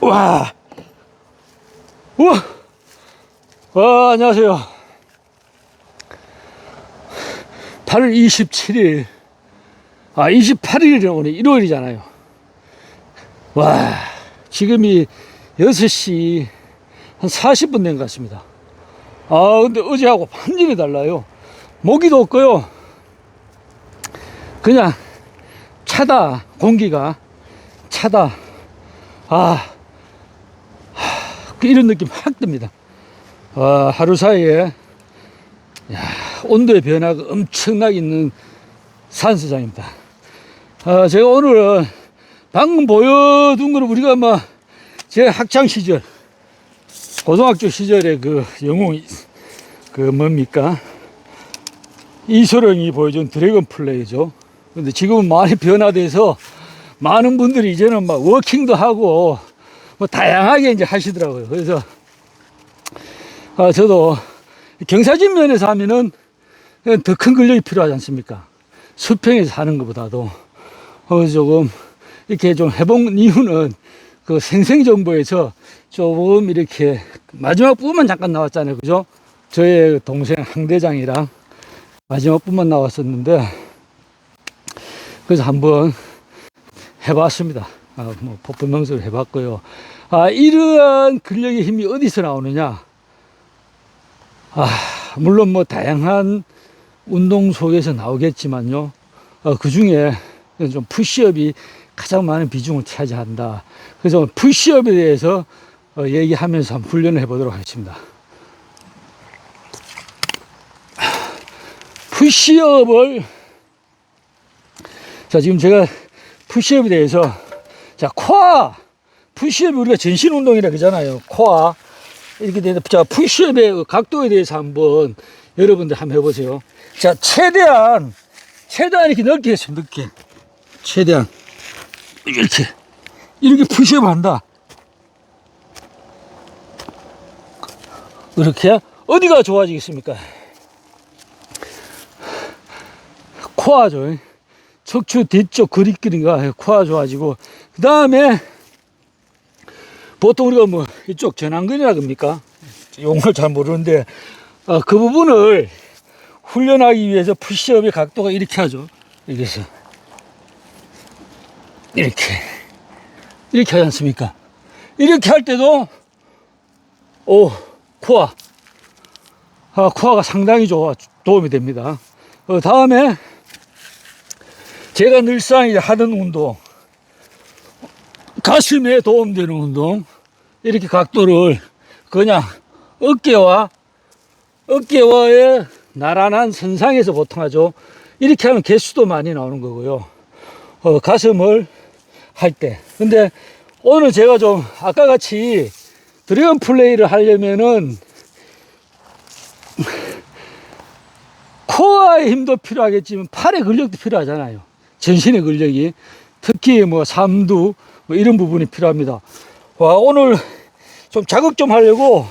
와. 우와. 와, 안녕하세요. 8월 27일. 아, 28일이라 오늘 일요일이잖아요. 와, 지금이 6시 한 40분 된 것 같습니다. 아, 근데 어제하고 완전히 달라요. 모기도 없고요. 그냥 차다, 공기가. 차다. 아, 하, 그 이런 느낌 확 듭니다. 아, 하루 사이에 야, 온도의 변화가 엄청나게 있는 산수장입니다. 아, 제가 오늘은 방금 보여둔 거는 우리가 뭐, 제 학창 시절, 고등학교 시절에 그 영웅이, 그 뭡니까? 이소령이 보여준 드래곤 플레이죠. 근데 지금은 많이 변화돼서 많은 분들이 이제는 막 워킹도 하고 뭐 다양하게 이제 하시더라고요. 그래서 아, 저도 경사진 면에서 하면은 더 큰 근력이 필요하지 않습니까? 수평에서 하는 것보다도 어, 조금 이렇게 좀 해본 이유는 그 생생정보에서 조금 이렇게 마지막 부분만 잠깐 나왔잖아요. 그죠? 저의 동생 항대장이랑 마지막 부분만 나왔었는데 그래서 한번 해봤습니다. 아, 뭐 폭포 명수를 해봤고요. 아, 이러한 근력의 힘이 어디서 나오느냐? 아, 물론 뭐 다양한 운동 속에서 나오겠지만요. 어, 그 중에 좀 푸시업이 가장 많은 비중을 차지한다. 그래서 푸시업에 대해서 어, 얘기하면서 한번 훈련을 해보도록 하겠습니다. 푸시업을 자 지금 제가 푸시업에 대해서 자 코아 푸시업이 우리가 전신 운동이라 그러잖아요. 코아 이렇게 되는 자 푸시업의 각도에 대해서 한번 여러분들 한번 해보세요. 자 최대한 최대한 이렇게 넓게 했어요. 넓게 최대한 이렇게 이렇게 푸시업 한다. 이렇게 어디가 좋아지겠습니까? 코아죠. 척추 뒤쪽 그립기가 코아 좋아지고 그 다음에 보통 우리가 뭐 이쪽 전완근이라 그럽니까? 용어를 잘 모르는데 어, 그 부분을 훈련하기 위해서 푸시업의 각도가 이렇게 하죠. 해서 이렇게 이렇게 하지 않습니까? 이렇게 할 때도 오 코아 아, 코아가 상당히 좋아 도움이 됩니다. 어, 다음에 제가 늘상 하는 운동, 가슴에 도움되는 운동, 이렇게 각도를 그냥 어깨와, 어깨와의 나란한 선상에서 보통 하죠. 이렇게 하면 개수도 많이 나오는 거고요. 어, 가슴을 할 때. 근데 오늘 제가 좀 아까 같이 드래곤 플레이를 하려면은 코어의 힘도 필요하겠지만 팔의 근력도 필요하잖아요. 전신의 근력이 특히 뭐 삼두 뭐 이런 부분이 필요합니다. 와 오늘 좀 자극 좀 하려고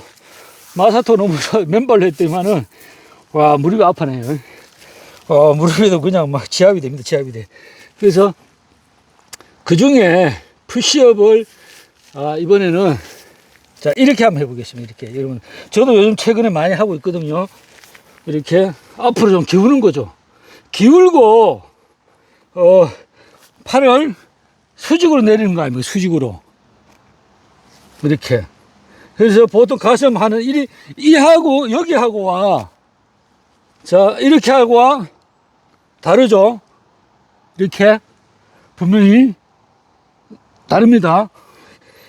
마사토 너무 맨발로 했더니만은 와 무릎이 아파네요. 와 무릎에도 그냥 막 지압이 됩니다. 지압이 돼. 그래서 그 중에 푸시업을 아, 이번에는 자 이렇게 한번 해보겠습니다. 이렇게 여러분 저도 요즘 최근에 많이 하고 있거든요. 이렇게 앞으로 좀 기우는 거죠. 기울고 어, 팔을 수직으로 내리는 거 아닙니까? 수직으로. 이렇게. 그래서 보통 가슴 하는 이, 이 하고, 여기 하고 와. 자, 이렇게 하고 와. 다르죠? 이렇게. 분명히 다릅니다.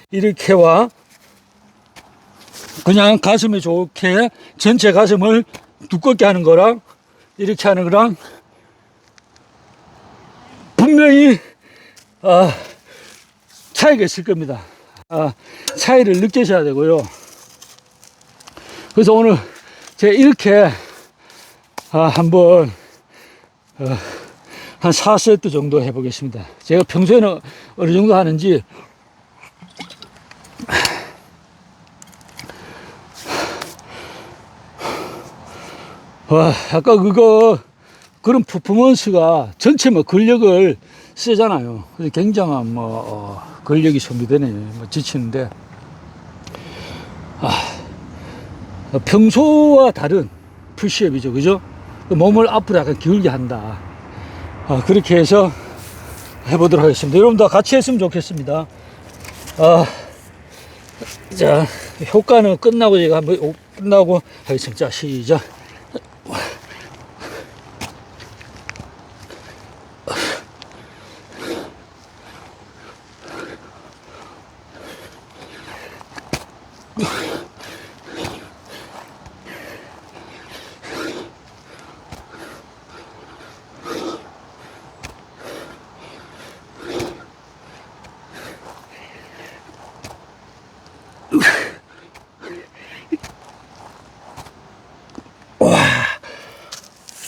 이렇게 와. 그냥 가슴이 좋게 전체 가슴을 두껍게 하는 거랑 이렇게 하는 거랑 분명히 아, 차이가 있을 겁니다. 아, 차이를 느끼셔야 되고요. 그래서 오늘 제가 이렇게 아, 한번 어, 한 4세트 정도 해보겠습니다. 제가 평소에는 어느 정도 하는지 와, 아까 그거 그런 퍼포먼스가 전체 뭐 근력을 쓰잖아요. 그래서 굉장한 뭐 어, 근력이 소비되네. 뭐 지치는데 아, 평소와 다른 푸시업이죠, 그죠? 그 몸을 앞으로 약간 기울게 한다. 아, 그렇게 해서 해보도록 하겠습니다. 여러분도 같이 했으면 좋겠습니다. 아, 자, 효과는 끝나고 제가 한번 오- 끝나고 하겠습니다. 자, 시작.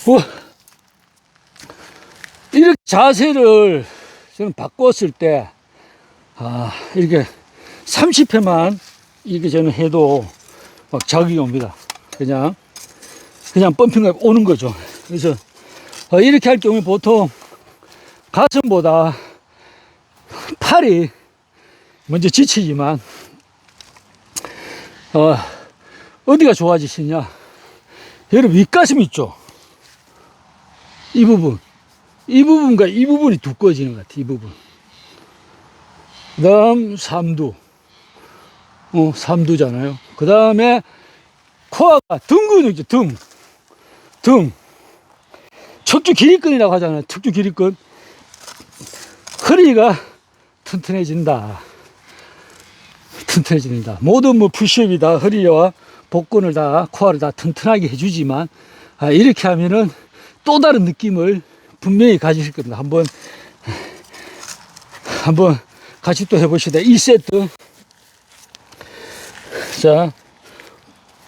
우 이렇게 자세를 저는 바꿨을 때, 아, 이렇게 30회만 이렇게 저는 해도 막 자극이 옵니다. 그냥, 그냥 펌핑가 오는 거죠. 그래서 어, 이렇게 할 경우에 보통 가슴보다 팔이 먼저 지치지만, 어, 어디가 좋아지시냐? 여러분, 윗가슴 있죠? 이 부분. 이 부분과 이 부분이 두꺼워지는 것 같아, 이 부분. 그 다음, 삼두. 어, 삼두잖아요. 그 다음에, 코아가 등 근육이죠, 등. 등. 척추 길이끈이라고 하잖아요, 척추 길이끈. 허리가 튼튼해진다. 튼튼해진다. 모든 뭐 푸시업이 다 허리와 복근을 다, 코아를 다 튼튼하게 해주지만, 아, 이렇게 하면은 또 다른 느낌을 분명히 가지실 겁니다. 한번, 한번 같이 또 해보시다. 2세트. 자,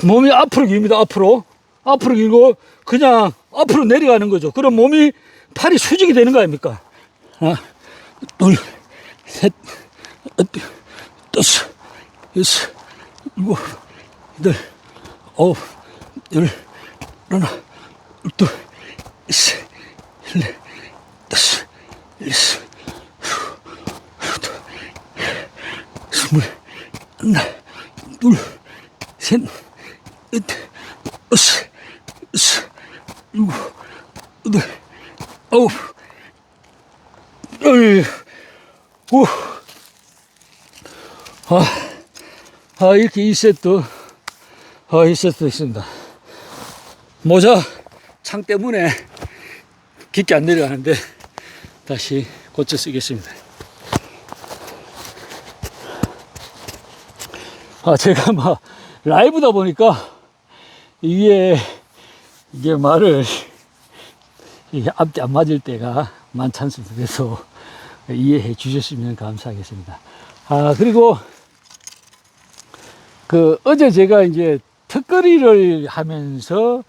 몸이 앞으로 기웁니다. 앞으로. 앞으로 길고, 그냥 앞으로 내려가는 거죠. 그럼 몸이, 팔이 수직이 되는 거 아닙니까? 하나, 둘, 셋, 넷, 다섯, 여섯, 일곱, 여덟, 아홉, 열, 하나, 둘, 스물, 하나, 둘, 셋, 넷, 다섯, 여섯, 일곱, 여덟, 아홉, 열, 오, 아, 아, 이렇게 2세트, 아, 2세트 있습니다. 모자 창 때문에 깊게 안 내려가는데 다시 고쳐 쓰겠습니다. 아, 제가 막 라이브다 보니까 이게, 이게 말을 이게 앞뒤 안 맞을 때가 많지 않습니다. 그래서 이해해 주셨으면 감사하겠습니다. 아, 그리고 그 어제 제가 이제 특거리를 하면서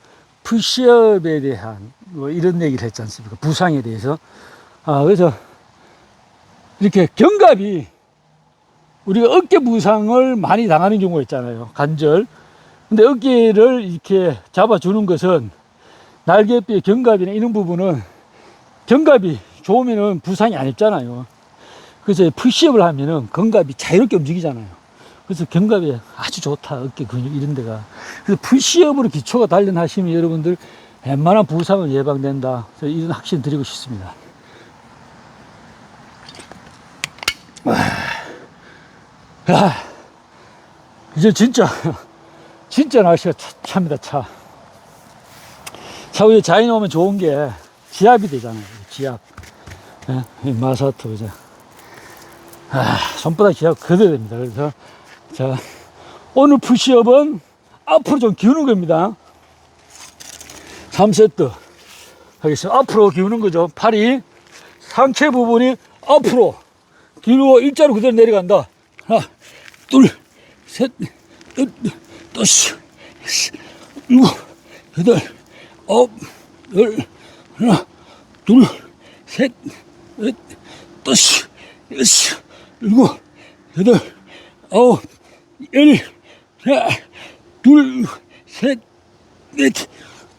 푸시업에 대한 뭐 이런 얘기를 했지 않습니까? 부상에 대해서. 아, 그래서 이렇게 견갑이 우리가 어깨 부상을 많이 당하는 경우가 있잖아요. 관절. 근데 어깨를 이렇게 잡아주는 것은 날개뼈 견갑이나 이런 부분은 견갑이 좋으면은 부상이 안 입잖아요. 그래서 푸시업을 하면은 견갑이 자유롭게 움직이잖아요. 그래서 견갑이 아주 좋다. 어깨 근육 이런 데가. 그래서 푸시업으로 기초가 단련하시면 여러분들 웬만한 부상은 예방된다. 이런 확신 드리고 싶습니다. 아, 이제 진짜, 진짜 날씨가 차, 차입니다, 차. 차 위에 자연 오면 좋은 게 지압이 되잖아요. 지압. 예, 이 마사토, 그죠. 아, 손바닥 지압 그대로 됩니다. 그래서, 자, 오늘 푸시업은 앞으로 좀 기우는 겁니다. 3세트 하겠습니다. 앞으로 기우는 거죠. 팔이 상체 부분이 앞으로 뒤로 일자로 그대로 내려간다. 하나, 둘, 셋, 넷, 다섯, 일곱, 여덟, 아홉, 열, 하나, 둘, 셋, 넷, 다섯, 여섯, 일곱, 여덟, 아홉, 열, 하나, 둘, 셋, 넷,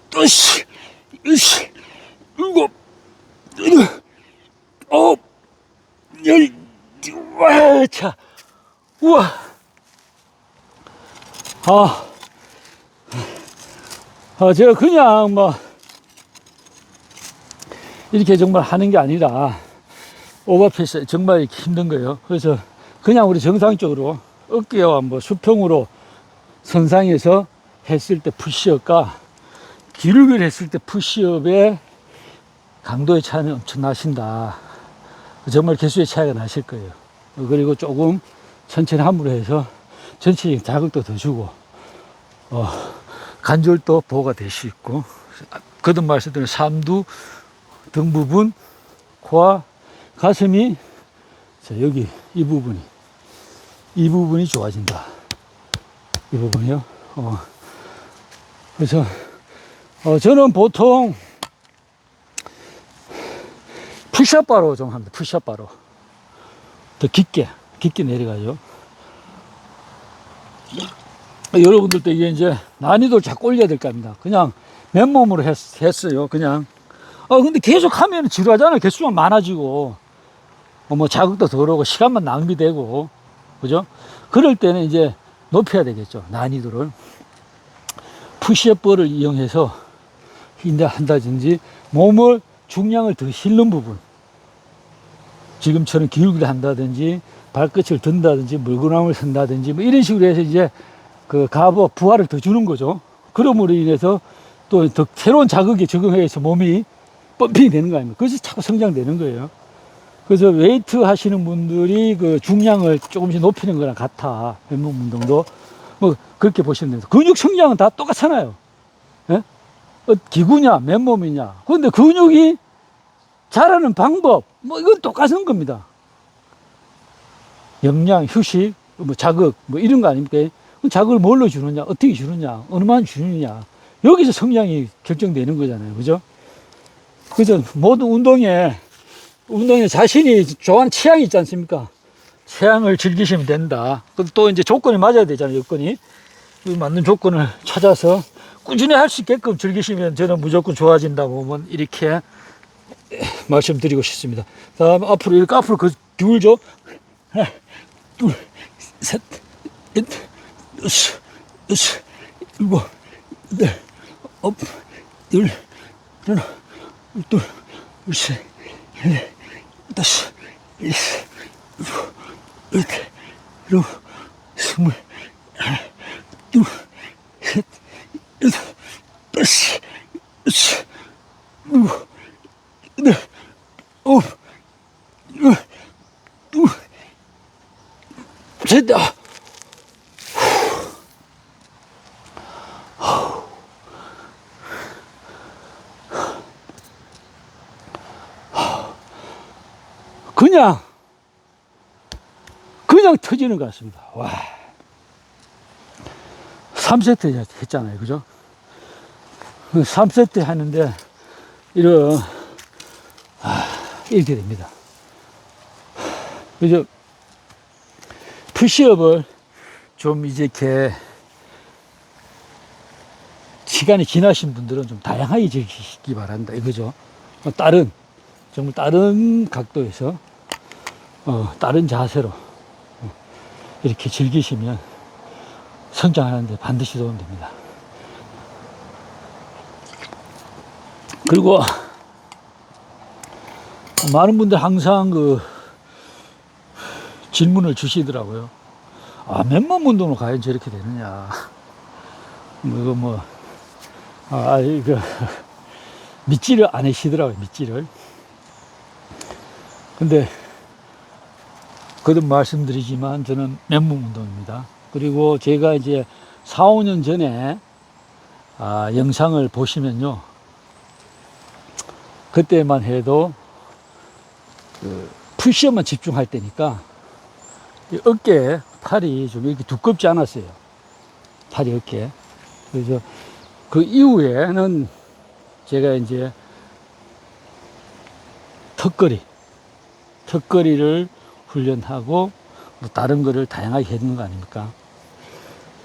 다섯, 여섯, 일곱, 여덟, 아홉, 열, 와, 차, 우와, 아, 아, 제가 그냥 뭐, 이렇게 정말 하는 게 아니라, 오버핏이 정말 힘든 거예요. 그래서 그냥 우리 정상적으로 어깨와 뭐 수평으로 선상에서 했을 때 푸시업과 기르기를 했을 때 푸시업의 강도의 차이는 엄청 나신다. 정말 개수의 차이가 나실 거예요. 그리고 조금 천천히 함으로 해서 전체적인 자극도 더 주고, 어, 관절도 보호가 될 수 있고, 거듭 말씀드린 삼두 등 부분, 코와 가슴이 자, 여기 이 부분이 이 부분이 좋아진다. 이 부분이요. 어. 그래서 어, 저는 보통 푸시업 바로 좀 합니다. 푸시업 바로 더 깊게 깊게 내려가죠. 여러분들도 이게 이제 난이도를 자꾸 올려야 될 겁니다. 그냥 맨몸으로 했, 했어요. 그냥. 어, 근데 계속 하면 지루하잖아요. 개수가 많아지고. 어, 뭐 자극도 덜 오고 시간만 낭비되고. 그죠? 그럴 때는 이제 높여야 되겠죠. 난이도를. 푸시업볼을 이용해서 인다 한다든지 몸을 중량을 더 실는 부분. 지금처럼 기울기를 한다든지 발끝을 든다든지 물구나무를 쓴다든지 뭐 이런 식으로 해서 이제 그 가부 부하를 더 주는 거죠. 그럼으로 인해서 또더 새로운 자극에 적응해서 몸이 펌핑이 되는 거 아닙니까? 그래서 자꾸 성장되는 거예요. 그래서 웨이트 하시는 분들이 그 중량을 조금씩 높이는 거랑 같아. 맨몸 운동도. 뭐 그렇게 보시면 됩니다. 근육 성장은 다 똑같잖아요. 예? 어, 기구냐, 맨몸이냐. 그런데 근육이 자라는 방법, 뭐 이건 똑같은 겁니다. 영양, 휴식, 뭐 자극, 뭐 이런 거 아닙니까? 자극을 뭘로 주느냐, 어떻게 주느냐, 얼마나 주느냐. 여기서 성장이 결정되는 거잖아요. 그죠? 그죠? 모든 운동에, 운동에 자신이 좋아하는 취향이 있지 않습니까? 취향을 즐기시면 된다. 또 이제 조건이 맞아야 되잖아요. 여건이. 그 맞는 조건을 찾아서 꾸준히 할 수 있게끔 즐기시면 저는 무조건 좋아진다고 뭐 이렇게 말씀드리고 싶습니다. 다음 앞으로 이렇게 앞으로 그 기울죠. 하나, 둘, 셋, 넷, 여섯, 여섯, 일곱, 여덟, 아홉, 열, 하나, 둘, 셋, 넷, 다섯, 여섯, 일곱, 여덟, 일곱, 스물, 하나, 둘, 셋, 여덟, 다섯, 여섯, 일곱, 여덟, 아홉, 열, 둘, 셋, 아. 그냥 터지는 것 같습니다. 와. 3세트 했잖아요. 그죠? 3세트 하는데 이런 아, 이렇게 됩니다. 그죠? 푸시업을 좀 이제 이렇게 시간이 지나신 분들은 좀 다양하게 즐기시기. 이거죠. 어, 다른 정말 다른 각도에서 어, 다른 자세로 어, 이렇게 즐기시면 성장하는데 반드시 도움됩니다. 그리고 많은 분들 항상 그 질문을 주시더라고요. 아, 맨몸 운동으로 과연 저렇게 되느냐. 뭐, 이거 뭐, 아, 이거, 믿지를 않으시더라고요, 믿지를. 근데, 거듭 말씀드리지만 저는 맨몸 운동입니다. 그리고 제가 이제 4, 5년 전에 아, 영상을 보시면요. 그때만 해도 그 푸시업만 집중할 때니까 이 어깨 팔이 좀 이렇게 두껍지 않았어요. 팔이 어깨. 그래서 그 이후에는 제가 이제 턱걸이, 턱걸이를 훈련하고 뭐 다른 거를 다양하게 했는 거 아닙니까?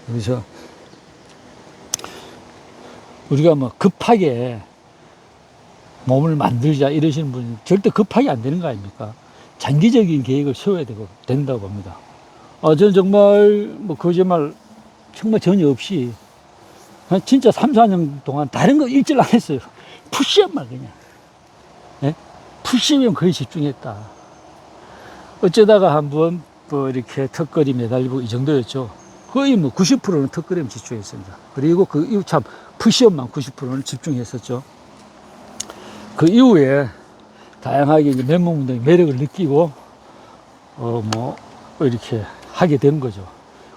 그래서 우리가 뭐 급하게 몸을 만들자 이러시는 분은 절대 급하게 안 되는 거 아닙니까? 장기적인 계획을 세워야 되고 된다고 봅니다. 어, 저는 정말 뭐 거짓말 정말 전혀 없이 한 진짜 3, 4년 동안 다른 거 일절 안 했어요. 푸시업만 그냥. 예? 푸시업에 거의 집중했다. 어쩌다가 한번 뭐 이렇게 턱걸이 매달리고 이 정도였죠. 거의 뭐 90%는 턱걸이에 집중했습니다. 그리고 그 이후 참 푸시업만 90%는 집중했었죠. 그 이후에 다양하게 이제 맨몸 운동의 매력을 느끼고 어 뭐 이렇게 하게 된 거죠.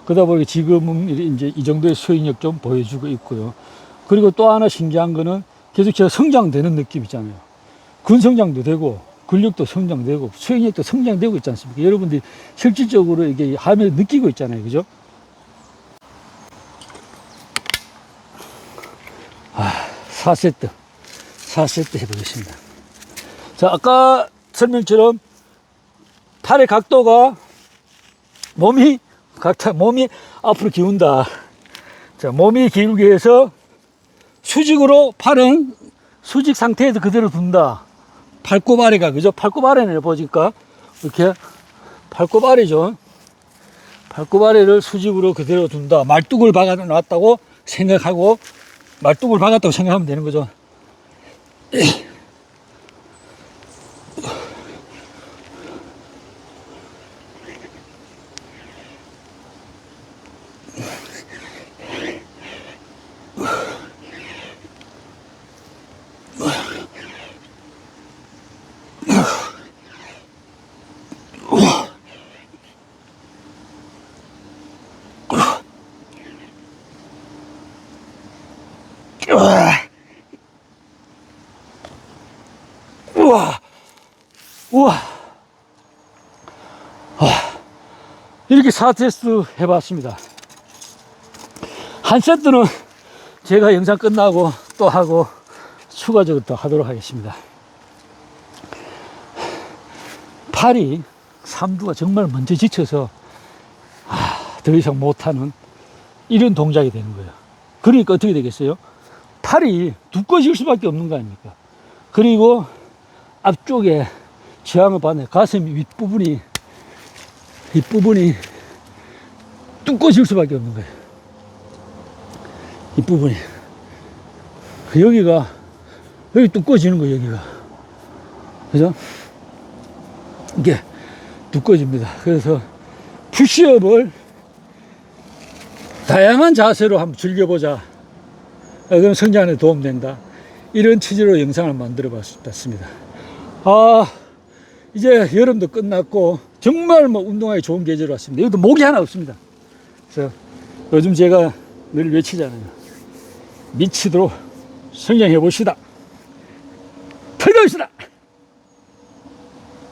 그러다 보니 지금은 이제 이 정도의 수행력 좀 보여주고 있고요. 그리고 또 하나 신기한 거는 계속 제가 성장되는 느낌 있잖아요. 근성장도 되고 근력도 성장되고 수행력도 성장되고 있지 않습니까? 여러분들이 실질적으로 이게 하면 느끼고 있잖아요. 그죠? 아, 4세트. 4세트 해보겠습니다. 자, 아까 설명처럼 팔의 각도가 몸이 각자 몸이 앞으로 기운다. 자, 몸이 기울기 위해서 수직으로 팔은 수직 상태에서 그대로 둔다. 팔굽 아래가 그죠? 팔굽 아래를 보니까 이렇게 팔굽 아래죠. 팔굽 아래를 수직으로 그대로 둔다. 말뚝을 박아 놨다고 생각하고 말뚝을 박았다고 생각하면 되는 거죠. 우와. 우와. 우와. 와. 이렇게 4테스트 해봤습니다. 한 세트는 제가 영상 끝나고 또 하고 추가적으로 또 하도록 하겠습니다. 팔이 삼두가 정말 먼저 지쳐서 아, 더 이상 못하는 이런 동작이 되는 거예요. 그러니까 어떻게 되겠어요? 팔이 두꺼워질 수밖에 없는 거 아닙니까? 그리고 앞쪽에 저항을 받는 가슴 윗부분이 윗부분이 두꺼워질 수밖에 없는 거예요. 윗부분이 여기가 여기 두꺼워지는 거예요. 여기가 그죠? 이게 두꺼워집니다. 그래서 푸시업을 다양한 자세로 한번 즐겨보자. 아, 그럼 성장에 도움된다. 이런 취지로 영상을 만들어 봤습니다. 아, 이제 여름도 끝났고, 정말 뭐 운동하기 좋은 계절 왔습니다. 여기도 목이 하나 없습니다. 그래서 요즘 제가 늘 외치잖아요. 미치도록 성장해 봅시다. 터져봅시다.